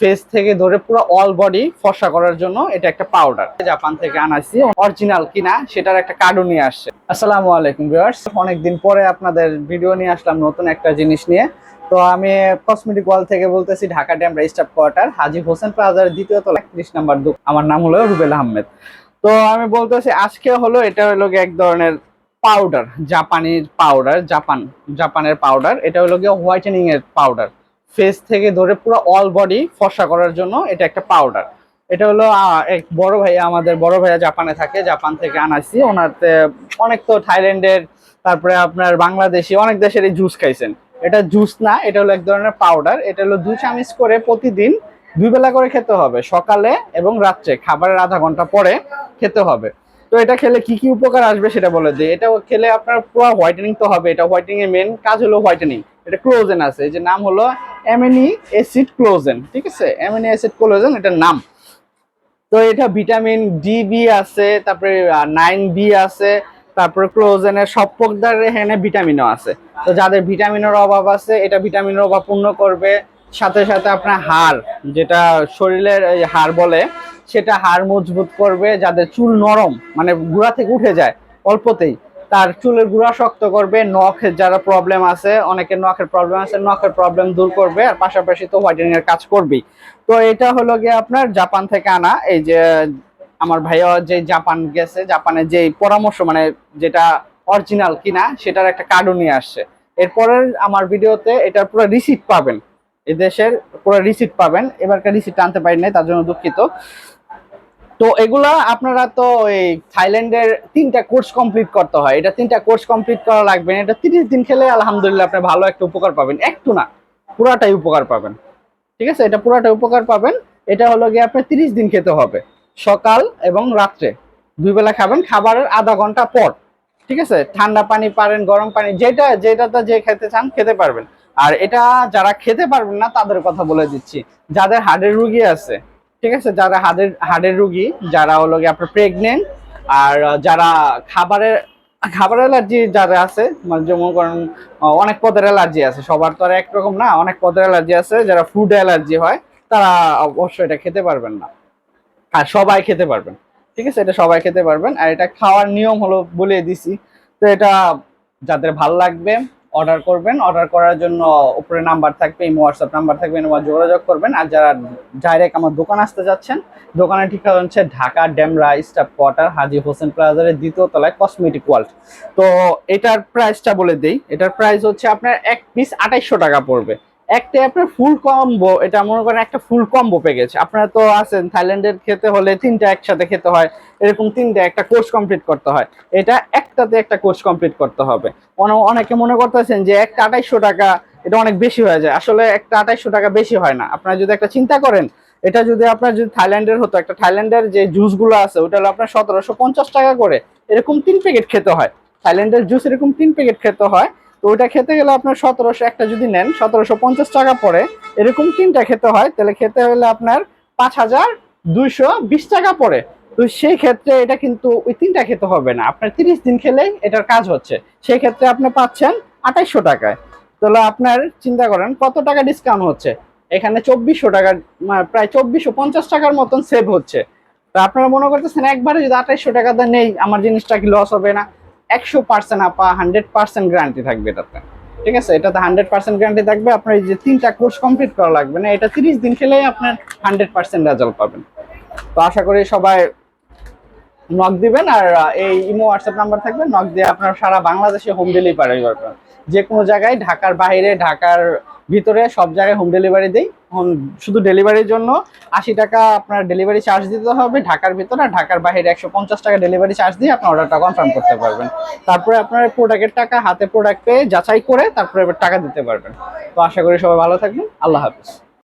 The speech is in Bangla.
ফেস থেকে ধরে পুরো অল বডি ফর্সা করার জন্য এটা একটা পাউডার জাপান থেকে আনাইছি অরিজিনাল কিনা, সেটার একটা কার্ডও নিয়ে আসছে। আসসালামু আলাইকুম ভিউয়ার্স অনেকদিন পরে আপনাদের ভিডিও নিয়ে আসলাম নতুন একটা জিনিস নিয়ে। তো আমি কসমেটিক ওয়াল থেকে বলতেছি, ঢাকা ড্যাম স্টাফ কোয়ার্টার হাজি হোসেন প্লাজার দ্বিতীয় তলা একত্রিশ নাম্বার দোকান। আমার নাম হলো রুবেল আহমেদ। তো আমি বলতেছি, আজকে হলো, এটা হলো এক ধরনের পাউডার জাপানির পাউডার জাপান জাপানের পাউডার এটা হলো গিয়ে হোয়াইটেনিং এর পাউডার ফেস থেকে ধরে পুরো অল বডি ফর্সা করার জন্য এটা একটা পাউডার এটা হলো এক বড় ভাইয়া, আমাদের বড় ভাইয়া জাপানে থাকে, জাপান থেকে আনাইছি। ওনাতে অনেক তো থাইল্যান্ডের, তারপরে আপনার বাংলাদেশি, অনেক দেশের এই জুস খাইছেন। এটা জুস না, এটা হলো এক ধরনের পাউডার এটা হলো দু চামচ করে প্রতিদিন দুই বেলা করে খেতে হবে। সকালে এবং রাত্রে, খাবারের আধা ঘণ্টা পরে খেতে হবে। তো এটা খেলে কি কি উপকার আসবে সেটা বলে দিই এটা খেলে আপনার পুরো হোয়াইটেনিং তো হবে। এটা হোয়াইটেনিং এর মেন কাজ হলো হোয়াইটেনিং এটা ক্লোজেন আছে। যে নাম হলো অ্যামিনি অ্যাসিড ক্লোজেন ঠিক আছে? অ্যামিনি অ্যাসিড ক্লোজেন এটার নাম। তো এটা ভিটামিন ডি বি আছে, তারপরে নাইন বি আছে, তারপরে ক্লোজেনের সব প্রকার এখানে ভিটামিনও আছে। তো যাদের ভিটামিনের অভাব আছে, এটা ভিটামিনের অভাব পূর্ণ করবে। সাথে সাথে আপনার হাড়, যেটা শরীরের হাড় বলে সেটা হাড় মজবুত করবে, যাদের চুল নরম মানে গুড়া থেকে উঠে যায় অল্পতেই, তার চুলের গুঁড়া শক্ত করবে নখের যারা প্রবলেম আছে, অনেকের নখের প্রবলেম আছে, নখের প্রবলেম দূর করবে, আর পাশাপাশি তো হোয়াইটেনিং এর কাজ করবেই। তো এটা হলো গিয়ে আপনার জাপান থেকে আনা, এই যে আমার ভাইয়া যে জাপান গেছে জাপানের যে পরামর্শ মানে যেটা অরিজিনাল কিনা, সেটার একটা কার্ডও নিয়ে আসছে। এরপরের আমার ভিডিওতে এটার পুরো রিসিপ্ট পাবেন। এই দেশের পুরো রিসিপ্ট পাবেন। এবারকার রিসিপ্ট আনতে পারি নাই, তার জন্য দুঃখিত। তো এগুলা আপনারা তো এই থাইল্যান্ডের তিনটা কোর্স কমপ্লিট করতে হয়। এটা তিনটা কোর্স কমপ্লিট করা লাগবে। এটা তিরিশ দিন খেলে আলহামদুলিল্লাহ আপনি ভালো একটা উপকার পাবেন। একটু না, পুরাটাই উপকার পাবেন। ঠিক আছে? এটা পুরাটাই উপকার পাবেন। এটা হলো গিয়ে আপনার তিরিশ দিন খেতে হবে। সকাল এবং রাত্রে। দুই বেলা খাবেন, খাবারের আধা ঘণ্টা পর। ঠিক আছে? ঠান্ডা পানি পারেন, গরম পানি, যেটা, যেটাতে যে খেতে চান খেতে পারবেন। আর এটা যারা খেতে পারবেন না, তাদের কথা বলে দিচ্ছি। যাদের হার্টের রুগী আছে ঠিক আছে? যারা হার্টের হার্টের রুগী, যারা হলো গিয়ে আপনার প্রেগনেন্ট আর যারা খাবারের খাবার অ্যালার্জি যারা আছে মানে যেমন করেন অনেক পদের অ্যালার্জি আছে। সবার তো আর একরকম না, অনেক পদের অ্যালার্জি আছে, যারা ফুড অ্যালার্জি হয়, তারা অবশ্যই এটা খেতে পারবেন না। আর সবাই খেতে পারবেন। ঠিক আছে? এটা সবাই খেতে পারবেন। আর এটা খাওয়ার নিয়ম হলো বলে দিছি। তো এটা যাদের ভালো লাগবে অর্ডার করবেন অর্ডার করার জন্য উপরে নাম্বার থাকবে, এই হোয়াটসঅ্যাপ নাম্বার থাকবে নাম্বার যোগাযোগ করবেন। আর যারা ডাইরেক্ট আমার দোকান আসতে যাচ্ছেন, দোকানের ঠিকানা হচ্ছে ঢাকা ড্যামরা স্টাফ কোয়ার্টার, হাজি হোসেন প্লাজারের দ্বিতীয় তলায় কসমেটিক ওয়ার্ল্ড তো এটার প্রাইসটা বলে দিই, এটার প্রাইস হচ্ছে আপনার এক পিস আঠাইশশো টাকা পড়বে। একটা আপনার ফুল কম্বো এটা মনে করেন একটা ফুল কম্বো প্যাকেজ আপনারা তো আছেন, থাইল্যান্ডের খেতে হলে তিনটা একসাথে খেতে হয়, এরকম তিনটা একটা কোর্স কমপ্লিট করতে হয়। এটা একটাতে একটা কোর্স কমপ্লিট করতে হবে। অনেকে মনে করতেছেন যে একটা আঠাইশশো টাকা, এটা অনেক বেশি হয়ে যায়। আসলে একটা আঠাইশশো টাকা বেশি হয় না। আপনারা যদি একটা চিন্তা করেন, এটা যদি আপনার যদি থাইল্যান্ডের হতো, একটা থাইল্যান্ডের যে জুসগুলো আছে, ওটা হলো আপনার সতেরোশো পঞ্চাশ টাকা করে, এরকম তিন প্যাকেট খেতে হয়। থাইল্যান্ডের জুস এরকম তিন প্যাকেট খেতে হয়। তো ওইটা খেতে গেলে আপনার সতেরোশো, একটা যদি নেন, সতেরোশো পঞ্চাশ টাকা পরে এরকম তিনটা খেতে হয়, তাহলে খেতে হলে আপনার পাঁচ হাজার দুইশো বিশ টাকা পড়ে। তো সেই ক্ষেত্রে এটা কিন্তু ওই তিনটা খেতে হবে না। আপনার তিরিশ দিন খেলেই এটার কাজ হচ্ছে। সেই ক্ষেত্রে আপনি পাচ্ছেন আঠাইশশো টাকায়। তাহলে আপনার চিন্তা করেন, কত টাকা ডিসকাউন্ট হচ্ছে? এখানে চব্বিশশো টাকা মানে প্রায় চব্বিশশো পঞ্চাশ টাকার মতন সেভ হচ্ছে। তা আপনারা মনে করতেছেন, একবারে যদি আঠাইশশো টাকাতে নেই আমার জিনিসটা কি লস হবে না? একশো পার্সেন্ট আপা হান্ড্রেড পার্সেন্ট গ্যারান্টি থাকবে এটাতে। ঠিক আছে? এটাতে হান্ড্রেড পার্সেন্ট গ্যারান্টি থাকবে। আপনার এই যে তিনটা কোর্স কমপ্লিট করা লাগবে না, এটা তিরিশ দিন খেলেই আপনার হান্ড্রেড পার্সেন্ট রেজাল্ট পাবেন। তো আশা করি সবাই নক দিবেন আর এই ইমো হোয়াটসঅ্যাপ নাম্বার থাকবে নক দিয়ে আপনার সারা বাংলাদেশে হোম ডেলিভারি করবেন। যে কোনো জায়গায়, ঢাকার বাইরে, ঢাকার ভিতরে, সব জায়গায় হোম ডেলিভারি দেই। হোম- শুধু ডেলিভারির জন্য আশি টাকা আপনার ডেলিভারি চার্জ দিতে হবে ঢাকার ভিতরে, আর ঢাকার বাইরে একশো পঞ্চাশ টাকা ডেলিভারি চার্জ দিয়ে আপনার অর্ডারটা কনফার্ম করতে পারবেন। তারপরে আপনার প্রোডাক্টের টাকা, হাতে প্রোডাক্ট পেয়ে যাচাই করে তারপরে টাকা দিতে পারবেন। তো আশা করি সবাই ভালো থাকবেন। আল্লাহ হাফিজ।